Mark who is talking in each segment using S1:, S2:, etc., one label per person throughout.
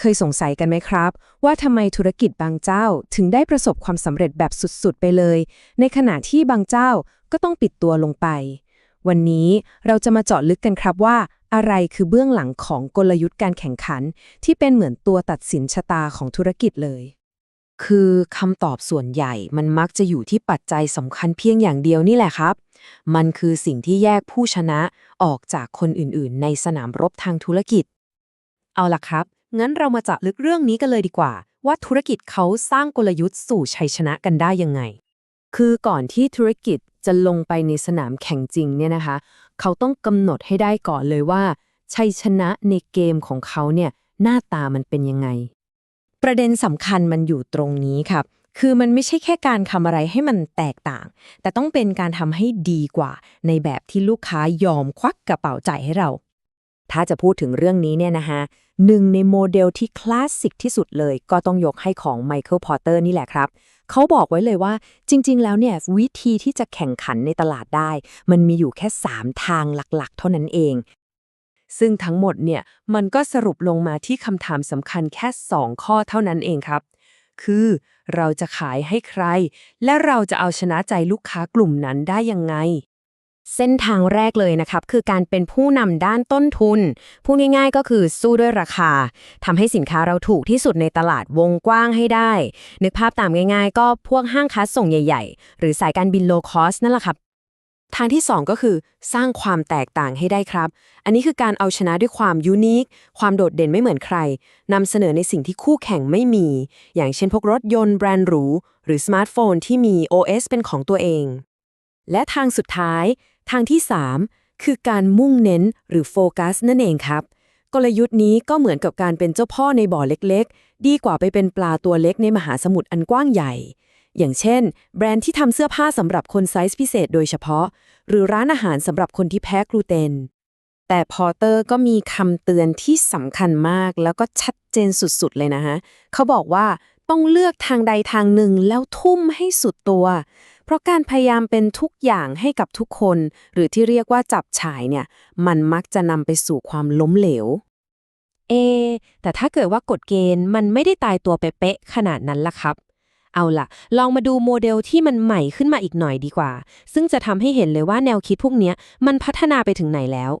S1: เคยสงสัยกันไหมครับ ว่าทำไมธุรกิจบางเจ้าถึงได้ประสบความสำเร็จแบบสุดๆ ไปเลย ในขณะที่บางเจ้าก็ต้องปิดตัวลงไป วันนี้เราจะมาเจาะลึกกันครับว่า อะไรคือเบื้องหลังของกลยุทธ์การแข่งขัน ที่เป็นเหมือนตัวตัดสินชะตาของธุรกิจเลย
S2: คือคำตอบส่วนใหญ่มันมักจะอยู่ที่ปัจจัยสำคัญเพียงอย่างเดียวนี่แหละครับ มันคือสิ่งที่แยกผู้ชนะออกจากคนอื่นๆ ในสนามรบทางธุรกิจ เอาล่ะครับ งั้นเรามาจาะลึกเรื่องนี้กันเลยดีกว่า ว่าธุรกิจเขาสร้างกลยุทธ์สู่ชัยชนะกันได้ยังไง คือก่อนที่ธุรกิจจะลงไปในสนามแข่งจริงเนี่ยนะคะ เขาต้องกำหนดให้ได้ก่อนเลยว่า ชัยชนะในเกมของเขาเนี่ยหน้าตามันเป็นยังไง ประเด็นสำคัญมันอยู่ตรงนี้ครับคือมันไม่ใช่แค่การทำอะไรให้มันแตกต่าง แต่ต้องเป็นการทำให้ดีกว่า ในแบบที่ลูกค้ายอมควักกระเป๋าจ่ายให้เรา ถ้าจะพูดถึงเรื่องนี้เนี่ยนะคะหนึ่งในโมเดลที่คลาสสิกที่สุดเลย ก็ต้องยกให้ของไมเคิลพอตเตอร์นี่แหละครับ เขาบอกไว้เลยว่าจริง ๆ แล้วเนี่ยวิธีที่จะแข่งขันในตลาดได้ มันมีอยู่แค่ 3 ทางหลักๆ เท่านั้นเอง ซึ่งทั้งหมดเนี่ยมันก็สรุปลงมาที่คำถามสำคัญแค่ 2 ข้อเท่านั้นเองครับ คือเราจะขายให้ใคร และเราจะเอาชนะใจลูกค้ากลุ่มนั้นได้ยังไง เส้นทางแรกเลยนะครับ คือการเป็นผู้นำด้านต้นทุน พูดง่ายๆก็คือสู้ด้วยราคาทำให้สินค้าเราถูกที่สุดในตลาดวงกว้างให้ได้ นึกภาพตามง่ายๆ ก็พวกห้างค้าส่งใหญ่ๆ หรือสายการบินโลคอสนั่นแหละครับทางที่ 2 ก็คือสร้างความแตกต่างให้ได้ครับ อันนี้คือการเอาชนะด้วยความยูนิค ความโดดเด่นไม่เหมือนใครนำเสนอในสิ่งที่คู่แข่งไม่มี อย่างเช่นพวกรถยนต์แบรนด์หรู หรือสมาร์ทโฟนที่มี OS เป็นของตัวเอง และทางสุดท้าย ทางที่ 3 คือการมุ่งเน้นหรือโฟกัสนั่นเองครับ กลยุทธ์นี้ก็เหมือนกับการเป็นเจ้าพ่อในบ่อเล็กๆ ดีกว่าไปเป็นปลาตัวเล็กในมหาสมุทรอันกว้างใหญ่ อย่างเช่น แบรนด์ที่ทำเสื้อผ้าสำหรับคนไซส์พิเศษโดยเฉพาะ หรือร้านอาหารสำหรับคนที่แพ้กลูเตน แต่พอเตอร์ก็มีคำเตือนที่สำคัญมากแล้วก็ชัดเจนสุดๆ เลยนะฮะเขาบอกว่าต้องเลือกทางใดทางหนึ่งแล้วทุ่มให้สุดตัว ราะการพยายามเป็นทุกอย่างให้กับทุกคน หรือที่เรียกว่าจับฉายเนี่ย มันมักจะนำไปสู่ความล้มเหลว
S1: เอ แต่ถ้าเกิดว่ากฎเกณฑ์มันไม่ได้ตายตัวเป๊ะๆขนาดนั้นล่ะครับ เอาล่ะ ลองมาดูโมเดลที่มันใหม่ขึ้นมาอีกหน่อยดีกว่า ซึ่งจะทำให้เห็นเลยว่าแนวคิดพวกนี้มันพัฒนาไปถึงไหนแล้ว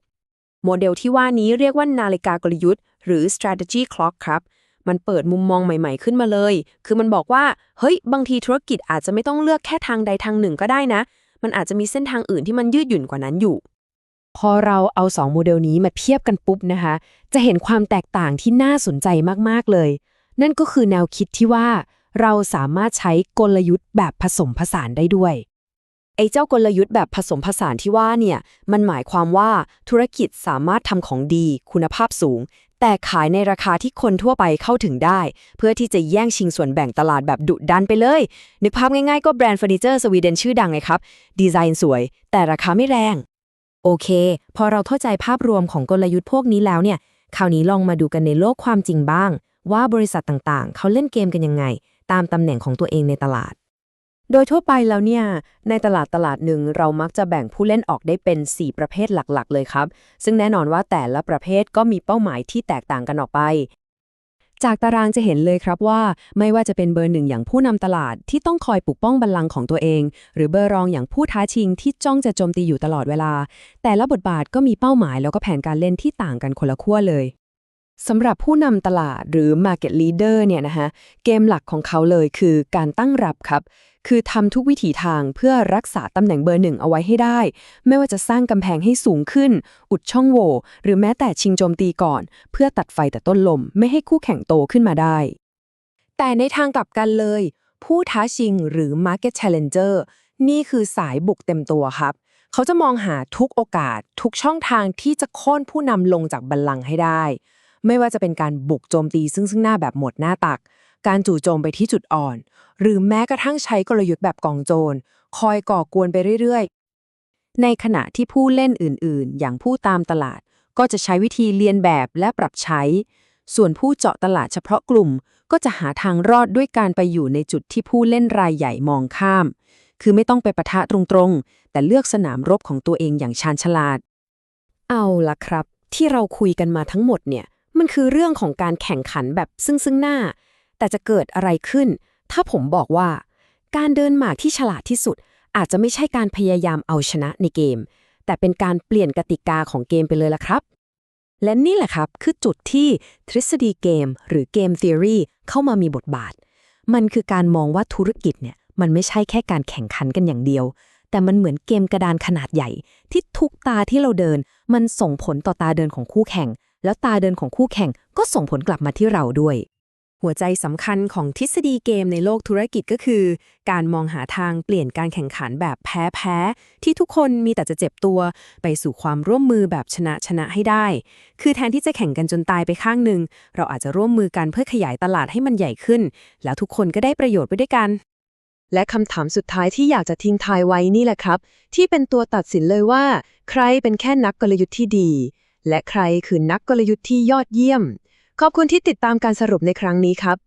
S1: โมเดลที่ว่านี้เรียกว่านาฬิกากลยุทธ์ หรือ strategy clock ครับ มันเปิดมุมมองใหม่ ๆขึ้นมาเลย คือมันบอกว่า เฮ้ย บางทีธุรกิจอาจจะไม่ต้องเลือกแค่ทางใดทางหนึ่งก็ได้นะ มันอาจจะมีเส้นทางอื่นที่มันยืดหยุ่นกว่านั้นอยู่ พอเราเอาสองโมเดลนี้มาเทียบกันปุ๊บนะคะ จะเห็นความแตกต่างที่น่าสนใจมากๆเลย นั่นก็คือแนวคิดที่ว่า เราสามารถใช้กลยุทธ์แบบผสมผสานได้ด้วย
S2: ไอ้เจ้ากลยุทธ์แบบผสมผสานที่ว่าเนี่ย มันหมายความว่าธุรกิจสามารถทำของดี คุณภาพสูง แต่ขายในราคาที่คนทั่วไปเข้าถึงได้ เพื่อที่จะแย่งชิงส่วนแบ่งตลาดแบบดุดันไปเลย นึกภาพง่ายๆก็แบรนด์เฟอร์นิเจอร์สวีเดนชื่อดังไงครับ ดีไซน์สวย แต่ราคาไม่แรง โอเค พอเราเข้าใจภาพรวมของกลยุทธ์พวกนี้แล้วเนี่ย คราวนี้ลองมาดูกันในโลกความจริงบ้าง ว่าบริษัทต่างๆ เขาเล่นเกมกันยังไง ตามตำแหน่งของตัวเองในตลาด โดยทั่วไปแล้วเนี่ย ในตลาดตลาดหนึ่งเรามักจะแบ่งผู้เล่นออกได้เป็น 4 ประเภทหลักๆ เลยครับ ซึ่งแน่นอนว่าแต่ละประเภทก็มีเป้าหมายที่แตกต่างกันออกไป จากตารางจะเห็นเลยครับว่าไม่ว่าจะเป็นเบอร์หนึ่งอย่างผู้นำตลาดที่ต้องคอยปกป้องบัลลังก์ของตัวเอง หรือเบอร์รองอย่างผู้ท้าชิงที่จ้องจะโจมตีอยู่ตลอดเวลา แต่ละบทบาทก็มีเป้าหมายแล้วก็แผนการเล่นที่ต่างกันคนละขั้วเลย สำหรับผู้นำตลาดหรือ Market Leader เนี่ยนะคะเกมหลักของเขาเลยคือการตั้งรับครับ คือทำทุกวิถีทางเพื่อรักษาตำแหน่งเบอร์หนึ่งเอาไว้ให้ได้ ไม่ว่าจะสร้างกำแพงให้สูงขึ้น อุดช่องโหว่หรือแม้แต่ชิงโจมตีก่อน เพื่อตัดไฟแต่ต้นลม ไม่ให้คู่แข่งโตขึ้นมาได้ แต่ในทางกลับกันเลย ผู้ท้าชิงหรือ Market Challenger นี่คือสายบุกเต็มตัวครับ เขาจะมองหาทุกโอกาส ทุกช่องทางที่จะโค่นผู้นำลงจากบัลลังก์ให้ได้ ไม่ว่าจะเป็นการบุกโจมตีซึ่งซึ่งหน้าแบบหมดหน้าตัก การจู่โจมไปที่จุดอ่อน หรือแม้กระทั่งใช้กลยุทธ์แบบกองโจร คอยก่อกวนไปเรื่อยๆ ในขณะที่ผู้เล่นอื่นๆ อย่างผู้ตามตลาด ก็จะใช้วิธีเลียนแบบและปรับใช้ ส่วนผู้เจาะตลาดเฉพาะกลุ่ม ก็จะหาทางรอดด้วยการไปอยู่ในจุดที่ผู้เล่นรายใหญ่มองข้าม คือไม่ต้องไปปะทะตรงๆ แต่เลือกสนามรบของตัวเองอย่างชาญฉลาด เอาล่ะครับ ที่เราคุยกันมาทั้งหมดเนี่ย
S1: มันคือเรื่องของการแข่งขันแบบซึ่งซึ่งหน้า แต่จะเกิดอะไรขึ้น ถ้าผมบอกว่า การเดินหมากที่ฉลาดที่สุด อาจจะไม่ใช่การพยายามเอาชนะในเกม แต่เป็นการเปลี่ยนกติกาของเกมไปเลยล่ะครับ และนี่แหละครับคือจุดที่ทฤษฎีเกม หรือเกม theory เข้ามามีบทบาท มันคือการมองว่าธุรกิจเนี่ยมันไม่ใช่แค่การแข่งขันกันอย่างเดียว แต่มันเหมือนเกมกระดานขนาดใหญ่ ที่ทุกตาที่เราเดิน มันส่งผลต่อตาเดินของคู่แข่ง แล้วตาเดินของคู่แข่งก็ส่งผลกลับมาที่เราด้วย หัวใจสำคัญของทฤษฎีเกมในโลกธุรกิจก็คือ การมองหาทางเปลี่ยนการแข่งขันแบบแพ้ๆที่ทุกคนมีแต่จะเจ็บตัว ไปสู่ความร่วมมือแบบชนะชนะให้ได้ คือแทนที่จะแข่งกันจนตายไปข้างหนึ่งเราอาจจะร่วมมือกันเพื่อขยายตลาดให้มันใหญ่ขึ้น แล้วทุกคนก็ได้ประโยชน์ไปด้วยกัน
S2: และคำถามสุดท้ายที่อยากจะทิ้งทายไว้นี่แหละครับ ที่เป็นตัวตัดสินเลยว่า ใครเป็นแค่นักกลยุทธ์ที่ดี และใครคือนักกลยุทธ์ที่ยอดเยี่ยม ขอบคุณที่ติดตามการสรุปในครั้งนี้ครับ